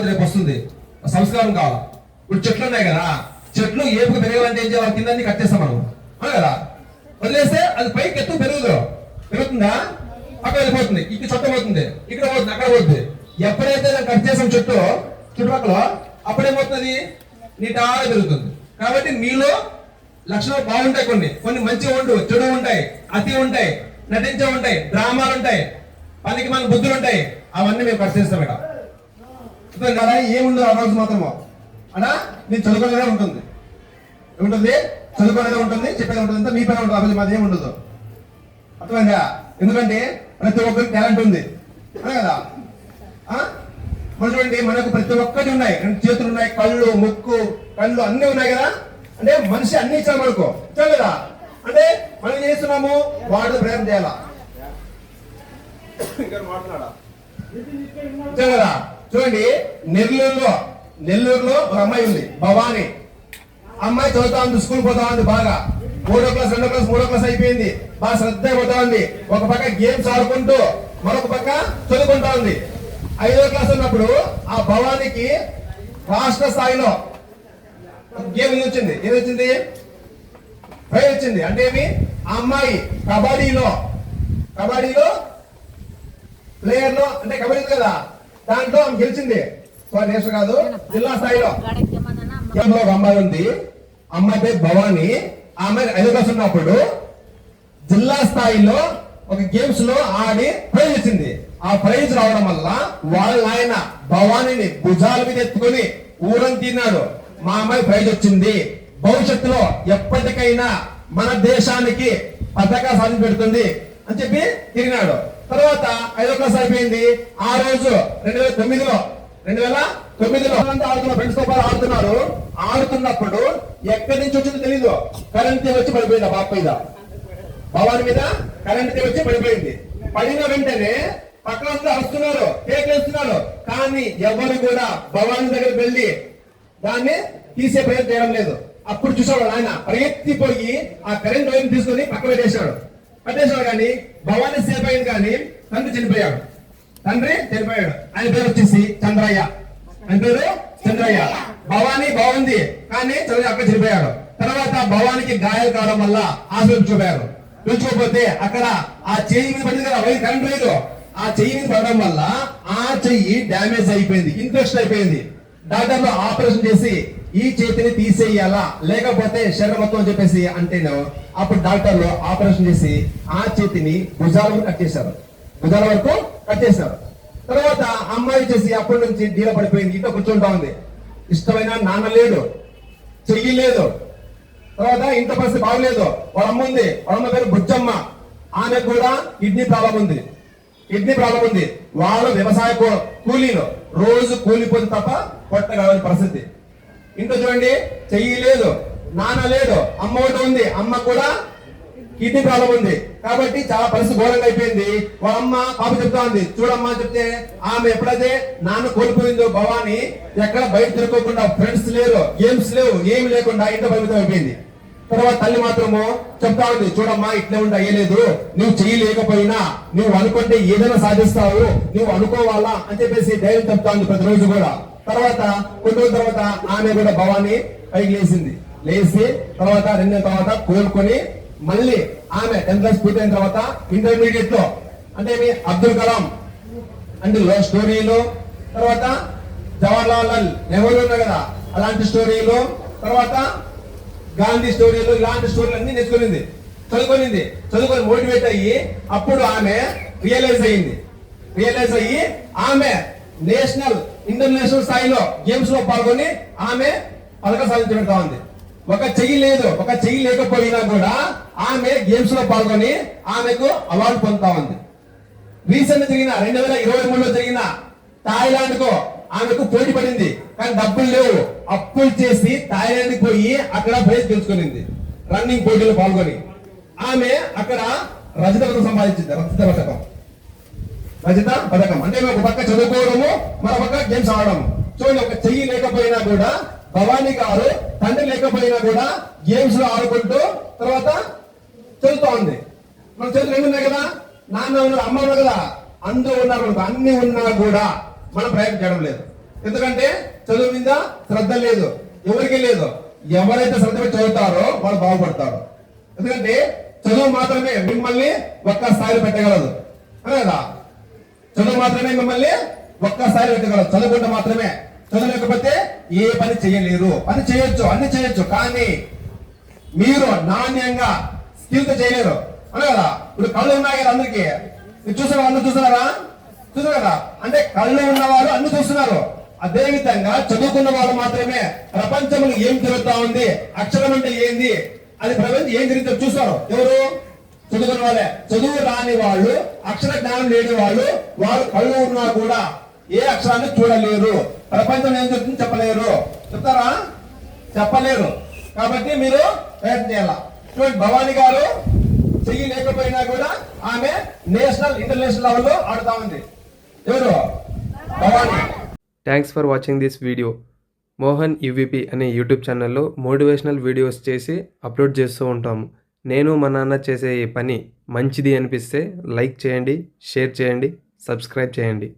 సంక్రాంతి రేపు వస్తుంది. సంస్కారం కావాలా? ఇప్పుడు చెట్లు ఉన్నాయి కదా చెట్లు ఏపుకు పెరగాలంటే ఏం చేయాలి? కింద కట్టేస్తాం మనం. అవును కదా? వదిలేస్తే అది పైకి ఎత్తు పెరుగుదు పెరుగుతుందా? అక్కడ వెళ్ళిపోతుంది. ఇక్కడ చెత్త పోతుంది. ఇక్కడ పోతుంది అక్కడ పోతుంది. ఎప్పుడైతే నేను కట్ చేసాం చెట్టు చుట్టుపక్కల అప్పుడేమవుతుంది నీటాగా పెరుగుతుంది. కాబట్టి మీలో లక్షణాలు బాగుంటాయి కొన్ని. కొన్ని మంచిగా ఉండు చెడు ఉంటాయి అతి ఉంటాయి నటించే ఉంటాయి డ్రామాలు ఉంటాయి పనికి మన బుద్ధులు ఉంటాయి. అవన్నీ మేము పరిశీలిస్తాం ఇక్కడ. అర్థం కదా ఏముండదు ఆ రోజు మాత్రము. అలా నేను చదువుకునేదే ఉంటుంది. ఏముంటుంది? చదువుకునేదే ఉంటుంది చెప్పేది ఉంటుంది అంతా మీ పైన ఉంటుంది రోజు మాది ఏమి ఉండదు అర్థమైందా? ఎందుకంటే ప్రతి ఒక్కరికి టాలెంట్ ఉంది. అవునా కదా? చూడండి మనకు ప్రతి ఒక్కటి ఉన్నాయి. రెండు చేతులు ఉన్నాయి కళ్ళు ముక్కు కళ్ళు అన్ని ఉన్నాయి కదా? అంటే మనిషి అన్ని ఇచ్చాడు మనకు. ఇచ్చాడు కదా? అంటే మనం చేస్తున్నాము? వాడు ప్రయత్నం చేయాలా? కదా? చూడండి నెల్లూరులో నెల్లూరులో ఒక అమ్మాయి ఉంది భవాని. అమ్మాయి చదువుతా ఉంది స్కూల్ పోతా ఉంది బాగా. మూడో క్లాస్ రెండో క్లాస్ మూడో క్లాస్ అయిపోయింది. బాగా శ్రద్ధ పోతా ఉంది. ఒక పక్క గేమ్స్ ఆడుకుంటూ మరొక పక్క చదువుకుంటా ఉంది. ఐదో క్లాస్ ఉన్నప్పుడు ఆ భవానికి రాష్ట్ర స్థాయిలో గేమ్ వచ్చింది. ఏది వచ్చింది? ప్రైజ్ వచ్చింది. అంటే ఏమి? ఆ అమ్మాయి కబడ్డీలో కబడ్డీలో ప్లేయర్లో అంటే కబడ్డీ కదా? దాంట్లో ఆమె గెలిచింది. సో నేషనల్ కాదు జిల్లా స్థాయిలో. కేవలం ఒక అమ్మాయి ఉంది. అమ్మాయి పేరు భవాని. ఆమె అమ్మాయి ఐదో క్లాస్ ఉన్నప్పుడు జిల్లా స్థాయిలో ఒక గేమ్స్లో ఆడి ప్రైజ్ వచ్చింది ఆ ప్రైజ్ రావడం వల్ల వాళ్ళ ఆయన భవానీని భుజాల మీద ఎత్తుకొని ఊరం తిన్నాడు. మా అమ్మాయి ప్రైజ్ వచ్చింది. భవిష్యత్తులో ఎప్పటికైనా మన దేశానికి పథకా సాధించి పెడుతుంది అని చెప్పి తిరిగినాడు. తర్వాత ఐదో క్లాస్ అయిపోయింది. ఆ రోజు రెండు వేల తొమ్మిదిలో రెండు వేల తొమ్మిదిలో ఆడుతున్న ఫ్రెండ్స్తో పాటు ఆడుతున్నారు. ఆడుతున్నప్పుడు ఎక్కడి నుంచి వచ్చిందో తెలీదు. కరెంట్ వచ్చి పడిపోయింది ఆ పాప మీద. భవాని మీద కరెంట్ వచ్చి పడిపోయింది. పడిన వెంటనే పక్కన అందరూ అరుస్తున్నారు కేకలేస్తున్నారు కానీ ఎవరు కూడా భవాని దగ్గరికి వెళ్ళి దాన్ని తీసే ప్రయత్నం చేయడం లేదు. అప్పుడు చూసాడు ఆయన పరిగెత్తిపోయి ఆ కరెంట్ వైర్ తీసుకొని పక్క పెట్టేశాడు. పెట్టేశాడు కానీ భవాని సేఫ్ అయింది కానీ తండ్రి చనిపోయాడు. తండ్రి చనిపోయాడు. ఆయన పేరు వచ్చేసి చంద్రయ్య. ఆయన పేరు చంద్రయ్య. భవాని బాగుంది కానీ చంద్రయ్య అక్కడ చనిపోయాడు. తర్వాత భవానికి గాయాలు కావడం వల్ల ఆసుపత్రి చూపారు పిలుచుకోకపోతే అక్కడ ఆ చేయి మీద పడింది కదా వైర్ కరెంట్ లేదు ఆ చెయ్యి మీద పడడం వల్ల ఆ చెయ్యి డ్యామేజ్ అయిపోయింది ఇన్ఫెక్షన్ అయిపోయింది. డాక్టర్లు ఆపరేషన్ చేసి ఈ చేతిని తీసేయాలా? లేకపోతే శరీరం మొత్తం అని చెప్పేసి అంటేనో అప్పుడు డాక్టర్లు ఆపరేషన్ చేసి ఆ చేతిని భుజాల వరకు కట్ చేశారు. భుజాల వరకు కట్ చేశారు. తర్వాత అమ్మాయి చేసి అప్పటి నుంచి డీల పడిపోయింది. ఇంట్లో కూర్చుంటా ఉంది. ఇష్టమైన నాన్న లేడు. చెయ్యి లేదు. తర్వాత ఇంత పరిస్థితి బాగలేదు. వాళ్ళమ్మ ఉంది. వాళ్ళ అమ్మ పేరు బుజ్జమ్మ. ఆమె కూడా కిడ్నీ ప్రాబ్లం ఉంది. కిడ్నీ ప్రాబ్లం ఉంది. వాళ్ళు వ్యవసాయ కూలీలు. రోజు కూలిపోతే తప్ప కొట్టగలని పరిస్థితి. ఇంట్లో చూడండి చెయ్యి లేదు నాన్న లేదు అమ్మ ఒకటి ఉంది అమ్మ కూడా కిడ్నీ ప్రాబ్లం ఉంది. కాబట్టి చాలా పరిస్థితి ఘోరంగా అయిపోయింది. వాళ్ళ అమ్మ పాప చెప్తా ఉంది చూడమ్మా చెప్తే ఆమె ఎప్పుడైతే నాన్న కోల్పోయిందో భవాని ఎక్కడ బయట తిరుక్కోకుండా ఫ్రెండ్స్ లేరు గేమ్స్ లేవు ఏమి లేకుండా ఇంట్లో పరిమితం అయిపోయింది. తర్వాత తల్లి మాత్రము చెప్తా ఉంది చూడమ్మా ఇట్లే ఉండి అయ్యలేదు నువ్వు చేయలేకపోయినా నువ్వు అనుకుంటే ఏదైనా సాధిస్తావు నువ్వు అనుకోవాలా? అని చెప్పేసి ధైర్యం చెప్తా ఉంది ప్రతిరోజు కూడా. తర్వాత కొన్ని రోజుల తర్వాత ఆమె కూడా భవాని పైకి లేచింది. లేచి తర్వాత రెండు తర్వాత కోలుకొని మళ్ళీ ఆమె టెన్త్ క్లాస్ పూర్తయిన తర్వాత ఇంటర్మీడియట్లో అంటే మీ అబ్దుల్ కలాం అంటే లవ్ స్టోరీలు తర్వాత జవహర్లాల్ నెహ్రూ ఉన్నారు కదా అలాంటి స్టోరీలు తర్వాత గాంధీ స్టోరీలు ఇలాంటి స్టోరీలు అన్ని నేర్చుకునింది. చదువుకునింది. చదువుకొని మోటివేట్ అయ్యి అప్పుడు ఆమె రియలైజ్ అయ్యింది. రియలైజ్ అయ్యి ఆమె నేషనల్ ఇంటర్నేషనల్ స్థాయిలో గేమ్స్లో పాల్గొని ఆమె పథకం సాధించడం ఉంది ఒక చెయ్యి లేదు ఒక చెయ్యి లేకపోయినా కూడా ఆమె గేమ్స్లో పాల్గొని ఆమెకు అవార్డు పొందుతా ఉంది. రీసెంట్ జరిగిన రెండు వేల ఇరవై మూడులో జరిగిన థాయిలాండ్కు ఆమెకు పోటీ పడింది. కానీ డబ్బులు లేవు. అప్పులు చేసి థాయిలాండ్ పోయి అక్కడ ప్రైజ్ గెలుచుకునింది. రన్నింగ్ పోటీలో పాల్గొని ఆమె అక్కడ రజత పథకం సంపాదించింది రజత పథకం. రజత పథకం. అంటే ఒక పక్క చదువుకోవడము మరో పక్క గేమ్స్ ఆడడం చూడండి ఒక చెయ్యి లేకపోయినా కూడా భవానీ గారు తండ్రి లేకపోయినా కూడా గేమ్స్లో ఆడుకుంటూ తర్వాత చదువుతా ఉంది. మన చేతులు ఎన్ని ఉన్నాయి కదా? నాన్న ఉన్నారు అమ్మ ఉన్నారు కదా? అందరూ ఉన్నారు అన్ని ఉన్నా కూడా మనం ప్రయత్నం చేయడం లేదు. ఎందుకంటే చదువు మీద శ్రద్ధ లేదు ఎవరికి లేదు. ఎవరైతే శ్రద్ధ పెట్టి చదువుతారో వాళ్ళు బాగుపడతారు. ఎందుకంటే చదువు మాత్రమే మిమ్మల్ని ఒక్క స్థాయిలో పెట్టగలదు. అదే కదా? చదువు మాత్రమే మిమ్మల్ని ఒక్కసారి పెట్టగలదు చదువుకుంటే మాత్రమే. చదవలేకపోతే ఏ పని చేయలేరు. పని చేయొచ్చు అన్ని చేయొచ్చు కానీ మీరు నాణ్యంగా స్కిల్తో చేయలేరు. అనే కదా? ఇప్పుడు కళ్ళు ఉన్నాయి కదా అందరికి? మీరు చూసారా? అందరు చూస్తున్నారా చూసారు కదా? అంటే కళ్ళు ఉన్నవారు అన్ని చూస్తున్నారు. అదే విధంగా చదువుకున్న వాళ్ళు మాత్రమే ప్రపంచంలో ఏం జరుగుతా ఉంది? అక్షరం అంటే ఏంది? అది ప్రపంచం ఏం జరుగుతుందో చూస్తారు. ఎవరు? చదువుకున్న వాళ్ళే చదువు రాని వాళ్ళు అక్షర జ్ఞానం లేని వాళ్ళు వారు కళ్ళు ఉన్నా కూడా ఏ అక్షరాన్ని చూడలేరు. ప్రపంచం ఏం జరుగుతుందో చెప్పలేరు. చెప్తారా? చెప్పలేరు. కాబట్టి మీరు ప్రయత్నం చూడండి భవానీ గారు చెయ్యి లేకపోయినా కూడా ఆమె నేషనల్ ఇంటర్నేషనల్ లెవెల్లో ఆడుతా ఉంది. ఎవరు? Bhavani. Thanks for watching this video Mohan UVP అనే యూట్యూబ్ ఛానల్లో మోటివేషనల్ వీడియోస్ చేసి అప్లోడ్ చేస్తూ ఉంటాము. నేను మా నాన్న చేసే ఈ పని మంచిది అనిపిస్తే లైక్ చేయండి షేర్ చేయండి సబ్స్క్రైబ్ చేయండి.